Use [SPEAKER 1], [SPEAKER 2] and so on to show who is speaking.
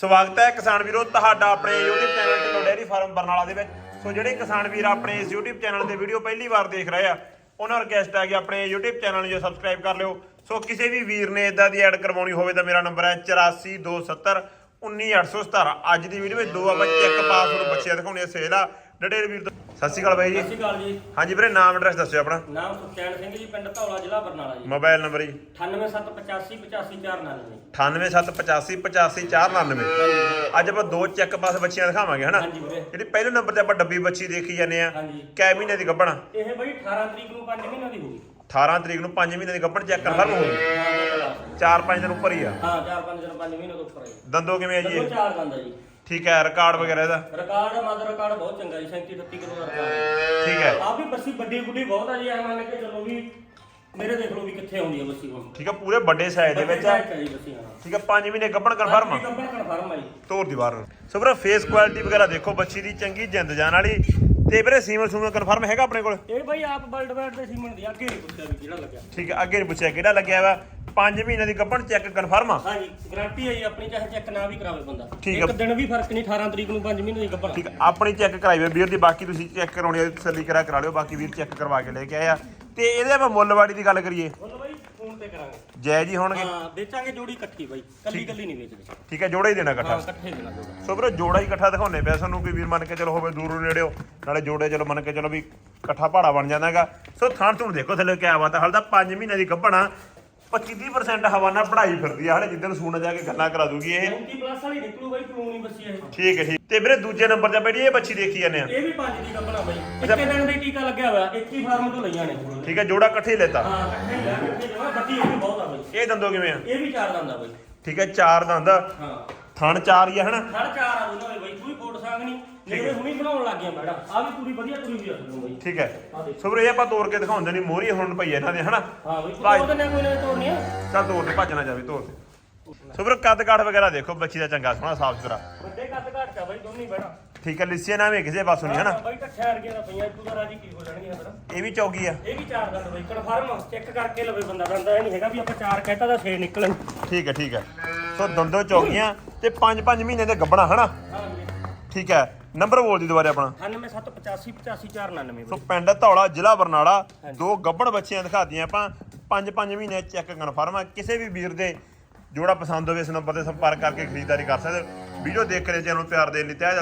[SPEAKER 1] ਸਵਾਗਤ ਹੈ ਕਿਸਾਨ ਵੀਰੋ, ਤੁਹਾਡਾ ਆਪਣੇ YouTube channel Dhillon dairy farm Barnala ਦੇ ਵਿੱਚ। ਸੋ ਜਿਹੜੇ ਕਿਸਾਨ ਵੀਰ ਆਪਣੇ ਇਸ YouTube ਚੈਨਲ ਤੇ ਵੀਡੀਓ ਪਹਿਲੀ ਵਾਰ ਦੇਖ ਰਹੇ ਆ, ਉਹਨਾਂ ਨੂੰ ਰਿਕਵੈਸਟ ਹੈ ਕਿ ਆਪਣੇ YouTube ਚੈਨਲ ਨੂੰ ਜੋ ਸਬਸਕ੍ਰਾਈਬ ਕਰ ਲਿਓ। ਸੋ ਕਿਸੇ ਵੀ ਵੀਰ ਨੇ ਇਦਾਂ ਦੀ ਐਡ ਕਰਵਾਉਣੀ ਹੋਵੇ ਤਾਂ ਮੇਰਾ ਨੰਬਰ ਹੈ 8427 19817 ਅੱਜ ਦੀ ਵੀਡੀਓ ਵਿੱਚ ਦੋ ਆਪਾਂ ਇੱਕ ਪਾਸ ਨੂੰ ਬੱਚਿਆਂ ਦਿਖਾਉਣੇ ਸੇਲ ਆ। ਡੇਢ ਵੀਰ ਤੋਂ। ਸਤਿ ਸ਼੍ਰੀ ਅਕਾਲ ਬਾਈ ਜੀ।
[SPEAKER 2] ਸਤਿ ਸ਼੍ਰੀ ਅਕਾਲ ਜੀ।
[SPEAKER 1] ਹਾਂਜੀ ਵੀਰੇ ਨਾਮ ਐਡਰੈਸ ਦੱਸਿਓ ਆਪਣਾ।
[SPEAKER 2] ਨਾਮ ਸੁਖਚੈਨ ਸਿੰਘ ਜੀ ਪਿੰਡ ਧੌਲਾ ਜ਼ਿਲ੍ਹਾ ਬਰਨਾਲਾ ਜੀ।
[SPEAKER 1] ਮੋਬਾਈਲ ਨੰਬਰ ਜੀ।
[SPEAKER 2] 9875885499
[SPEAKER 1] 987858499 ਅੱਜ ਆਪਾਂ ਦੋ ਚੈੱਕ ਪਾਸ ਬੱਚੀਆਂ ਦਿਖਾਵਾਂਗੇ ਹਨਾ?
[SPEAKER 2] ਹਾਂਜੀ ਵੀਰੇ।
[SPEAKER 1] ਜਿਹੜੀ ਪਹਿਲੇ ਨੰਬਰ ਤੇ ਆਪਾਂ ਡੱਬੀ ਬੱਚੀ ਦੇਖੀ ਜਾਂਦੇ ਆ
[SPEAKER 2] ਹਾਂਜੀ।
[SPEAKER 1] ਕੈ ਮਹੀਨੇ ਦੀ ਗੱਭਣ
[SPEAKER 2] ਇਹ ਬਈ 18 ਤਰੀਕ ਨੂੰ 5 ਮਹੀਨਿਆਂ ਦੀ ਹੋਊਗੀ
[SPEAKER 1] 18 ਤਰੀਕ ਨੂੰ 5 ਮਹੀਨੇ ਦੀ ਗੱਭਣ ਚੈੱਕ ਕਨਫਰਮ ਹੋ ਗਈ
[SPEAKER 2] ਹਾਂ ਬਿਲਕੁਲ ਆ।
[SPEAKER 1] 4-5 ਦਿਨ ਉੱਪਰ ਹੀ ਆ।
[SPEAKER 2] ਹਾਂ 4-5 ਦਿਨ 5 ਮਹੀਨੇ ਤੋਂ ਉੱਪਰ ਹੈ
[SPEAKER 1] ਦੰਦੋ ਕਿਵੇਂ ਆ ਜੀ ਇਹ?
[SPEAKER 2] ਚਾਰ ਦੰਦ ਆ ਜੀ।
[SPEAKER 1] ਠੀਕ ਹੈ ਰਿਕਾਰਡ ਵਗੈਰਾ ਇਹਦਾ?
[SPEAKER 2] ਰਿਕਾਰਡ ਮਦਰ ਰਿਕਾਰਡ ਬਹੁਤ ਚੰਗਾ ਜੀ 37 38 ਕਿਲੋ ਦਾ ਰਿਕਾਰਡ
[SPEAKER 1] ਠੀਕ ਹੈ।
[SPEAKER 2] ਆਪ ਵੀ ਬੱਸੀ ਵੱਡੀ ਗੁੱਡੀ ਬਹੁਤ ਆ ਜੀ ਐ ਮੰਨ ਕੇ ਚੱਲੋ ਵੀ ਮੇਰੇ ਦੇਖ ਲਓ ਵੀ ਕਿੱਥੇ ਆਉਂਦੀ ਆ ਬੱਸੀ ਹੁਣ।
[SPEAKER 1] ਠੀਕ ਹੈ ਪੂਰੇ ਵੱਡੇ ਸਾਈਜ਼ ਦੇ ਵਿੱਚ ਆ। ਠੀਕ ਹੈ 5 ਮਹੀਨੇ ਗੱਭਣ ਕਨਫਰਮ ਆ।
[SPEAKER 2] ਕੰਪਨੀ ਕਨਫਰਮ ਆ ਜੀ।
[SPEAKER 1] ਤੋਰ ਦੀ ਬਾਹਰ। ਸੋ ਵੀਰੇ ਫੇਸ ਕੁਆਲਿਟੀ ਵਗੈਰਾ ਦੇਖੋ ਬੱਚੀ ਦੀ ਚੰਗੀ ਜਿੰਦ ਜਾਨ ਵਾਲੀ। ਤੇ ਵੀਰੇ ਸੀਮਨ ਸੂਮਨ ਕਨਫਰਮ ਹੈਗਾ ਆਪਣੇ ਕੋਲ?
[SPEAKER 2] ਇਹ ਬਈ ਆਪ ਵਰਲਡ ਵਾਈਡ ਦੇ ਸੀਮਨ ਦੀ ਅੱਗੇ ਨਹੀਂ ਪੁੱਛਿਆ ਵੀ ਕਿਹੜਾ ਲੱਗਿਆ।
[SPEAKER 1] ਠੀਕ ਹੈ ਅੱਗੇ ਨਹੀਂ ਪੁੱਛਿਆ ਕਿਹੜਾ ਲੱਗਿਆ ਵਾ। 5 ਮਹੀਨੇ ਦੀ ਗੱਭਣ ਚੈੱਕ ਕਨਫਰਮ ਆ।
[SPEAKER 2] ਹਾਂਜੀ ਗਾਰੰਟੀ ਹੈ ਜੀ ਆਪਣੀ ਚਾਹੇ ਚੈੱਕ ਨਾ ਵੀ ਕਰਾਵੇ ਬੰਦਾ।
[SPEAKER 1] ਠੀਕ
[SPEAKER 2] ਇੱਕ
[SPEAKER 1] ਆ।
[SPEAKER 2] ਦਿਨ ਵੀ ਫ਼ਰਕ ਨਹੀਂ 18 ਤਰੀਕ ਨੂੰ 5 ਮਹੀਨੇ ਦੀ ਗੱਭਣ
[SPEAKER 1] ਠੀਕ ਆਪਣੀ ਚੈੱਕ ਕਰਾਈ ਵੇ ਵੀਰ ਦੀ ਬਾਕੀ ਤੁਸੀਂ ਚੈੱਕ ਕਰਾਉਣੀ ਆ ਤਸੱਲੀ ਕਰਾ ਕਰਾ ਲਿਓ ਬਾਕੀ ਵੀਰ ਚੈੱਕ ਕਰਵਾ ਕੇ ਲੈ ਕੇ ਆਇਆ ਤੇ ਇਹਦੇ ਆਪਾਂ ਮੁੱਲਵਾੜੀ ਦੀ ਗੱਲ ਕਰੀਏ।
[SPEAKER 2] ਫੋਨ ਤੇ ਕਰਾਂਗੇ।
[SPEAKER 1] ਜੈ ਜੀ ਹੋਣਗੇ।
[SPEAKER 2] ਹਾਂ ਵੇਚਾਂਗੇ ਜੋੜੀ ਇਕੱਠੀ ਬਾਈ। ਕੱਲੀ ਕੱਲੀ ਨਹੀਂ ਵੇਚਦੇ।
[SPEAKER 1] ਠੀਕ ਹੈ ਜੋੜਾ ਹੀ ਦੇਣਾ
[SPEAKER 2] ਹਾਂ
[SPEAKER 1] ਇਕੱਠਾ
[SPEAKER 2] ਇਕੱਠੇ ਦੇਣਾ ਜੋੜਾ।
[SPEAKER 1] ਸੋ ਵੀਰੇ ਜੋੜਾ ਹੀ ਇਕੱਠਾ ਦਿਖਾਉਣੇ ਪਿਆ ਸਾਨੂੰ ਕੋਈ ਵੀਰ ਮੰਨ ਕੇ ਚਲੋ ਹੋਵੇ ਦੂਰੋਂ ਨੇੜਿਓ ਨਾਲੇ ਜੋੜੇ ਚਲੋ ਮੰਨ ਕੇ ਚਲੋ ਵੀ ਇਕੱਠਾ ਭਾੜਾ ਬਣ ਜਾਂਦਾਗਾ। ਸੋ ਥਾਂ ਤੁਹਾਨੂੰ ਦੇਖੋ ਥੱਲੇ ਕਿਆ ਬਾਤ ਹੈ ਹਾਲ ਤਾਂ 5 ਮਹੀਨੇ ਦੀ ਗੱਭਣਾ 25-30% ਹਵਾਨਾ ਪੜਾਈ ਫਿਰਦੀ ਆ ਹਲੇ ਜਿੱਦਣ ਸੂਣ ਜਾ ਕੇ ਗੱਲਾਂ ਕਰਾ ਦੂਗੀ ਇਹ।
[SPEAKER 2] 35 ਪਲੱਸ ਵਾਲੀ ਨਿਕਲੂ ਬਾਈ ਕਲੋਨੀ ਬੱਸੀ ਇਹ?
[SPEAKER 1] ਠੀਕ ਹੈ ਠੀਕ ਤੇ ਵੀਰੇ ਦੂਜੇ ਨੰਬਰ ਤੇ ਬੈਠੀ ਇਹ ਬੱਚੀ ਦੇਖੀ ਜਾਂਦੇ ਆ।
[SPEAKER 2] ਇਹ ਵੀ ਪੰਜ ਦੀ ਗੱਭਣਾ ਬਾਈ। ਇੱਕੇ ਦਿਨ ਦੇ ਟੀਕਾ ਲੱਗਿਆ ਹੋਇਆ ਇੱਕ ਹੀ ਫਾਰਮ ਤੋਂ ਲਈਆਂ ਨੇ।
[SPEAKER 1] ਠੀਕ ਹੈ ਜੋੜਾ ਇਕੱਠੇ ਲੈਤਾ।
[SPEAKER 2] ਹਾਂ ਇਕੱਠੇ ਲੈ ਇਕੱਠੇ ਵੱਡੀ ਇਹ ਵੀ ਬਹੁਤ ਆ ਬਾਈ।
[SPEAKER 1] ਇਹ ਦੰਦੋ ਕਿਵੇਂ ਆ?
[SPEAKER 2] ਇਹ ਵੀ ਚਾਰ ਦੰਦ ਆ ਬਾਈ।
[SPEAKER 1] ਠੀਕ ਹੈ ਚਾਰ ਦੰਦ।
[SPEAKER 2] ਹਾਂ।
[SPEAKER 1] ਥਣ ਚਾਰ ਹੀ ਆ ਹਨਾ?
[SPEAKER 2] ਸਾਢੇ ਚਾਰ ਆ ਦੋਨਾਂ ਦੇ ਸਾਗ ਨਹੀਂ ਮੇਰੇ ਹੁਣੀ ਬਣਾਉਣ ਲੱਗ ਗਿਆ ਮੈਡਮ। ਆ ਵੀ ਪੂਰੀ ਵਧੀਆ ਤੁਰੀ ਹੋਈ ਆ ਤੁਹਾਨੂੰ ਬਾਈ।
[SPEAKER 1] ਠੀਕ ਹੈ। ਸੋ ਵੀਰੇ ਇਹ ਆਪਾਂ ਤੋੜ ਕੇ ਦਿਖਾਉਂਦੇ ਨਹੀਂ ਮੋਹਰੀ ਹੁਣ ਪਈ ਆ ਇਹਨਾਂ ਦੇ ਹਨਾ?
[SPEAKER 2] ਹਾਂ ਬਾਈ
[SPEAKER 1] ਭਾਈ।
[SPEAKER 2] ਕੋਈ ਨਾ ਤੋੜਨੀ ਆ।
[SPEAKER 1] ਚੱਲ ਤੋੜ ਤੇ ਭੱਜ ਨਾ ਜਾਵੇ ਤੋੜ ਤੇ। ਸੋ ਵੀਰੇ ਕੱਦ ਕਾਠ ਵਗੈਰਾ ਦੇਖੋ ਬੱਚੀ ਦਾ ਚੰਗਾ ਸੋਹਣਾ ਸਾਫ਼ ਸੁਥਰਾ।
[SPEAKER 2] ਵੱਡੇ ਕੱਦ ਘੱਟ ਆ ਬਾਈ ਦੋਨੇ ਬੈਣਾ
[SPEAKER 1] ਠੀਕ ਹੈ ਲਿੱਸੇ ਨਾ ਵੀ ਕਿਸੇ ਪਾਸੋਂ ਨਹੀਂ ਹਨਾ?
[SPEAKER 2] ਬਾਈ ਤਾਂ ਠਹਿਰ ਗਿਆ ਤਾਂ ਪਈਆਂ ਤੂੰ ਤਾਂ ਰਾਜੀ ਕੀ ਹੋ ਜਾਣਗੀਆਂ ਫਿਰ
[SPEAKER 1] ਇਹ ਵੀ ਚੌਗੀ ਆ।
[SPEAKER 2] ਇਹ ਵੀ ਚਾਰ ਦੰਦ ਬਾਈ ਕਨਫਰਮ ਚੈੱਕ ਕਰਕੇ ਲਵੇ ਬੰਦਾ ਦੰਦਾ ਇਹ ਨਹੀਂ ਹੈਗਾ ਵੀ ਆਪਾਂ ਚਾਰ ਕਹਿਤਾ ਤਾਂ ਛੇ ਨਿਕਲਣ।
[SPEAKER 1] ਠੀਕ ਹੈ ਠੀਕ ਹੈ। ਸੋ ਦੰਦੋ ਚੌਗੀਆਂ ਤੇ 5-5 ਮਹੀਨੇ ਦੇ ਗੱਬਣਾ ਹਨਾ? ਠੀਕ ਹੈ ਨੰਬਰ ਬੋਲ ਦੀ ਦੁਬਾਰੇ ਆਪਣਾ।
[SPEAKER 2] 9785 85499
[SPEAKER 1] ਸੋ ਪਿੰਡ ਧੌਲਾ ਜ਼ਿਲ੍ਹਾ ਬਰਨਾਲਾ ਦੋ ਗੱਬੜ ਬੱਚੀਆਂ ਦਿਖਾਤੀਆਂ ਆਪਾਂ। 5-5 ਮਹੀਨੇ ਚੈੱਕ ਕਨਫਰਮ ਆ ਕਿਸੇ ਵੀ ਵੀਰ ਦੇ ਜੋੜਾ ਪਸੰਦ ਹੋਵੇ ਇਸ ਨੰਬਰ ਤੇ ਸੰਪਰਕ ਕਰਕੇ ਖਰੀਦਦਾਰੀ ਕਰ ਸਕਦੇ ਹੋ। ਵੀਡੀਓ ਦੇਖ ਕੇ ਚੈਨਲ ਨੂੰ ਪਿਆਰ ਦੇਣ ਲਈ ਤਹਿ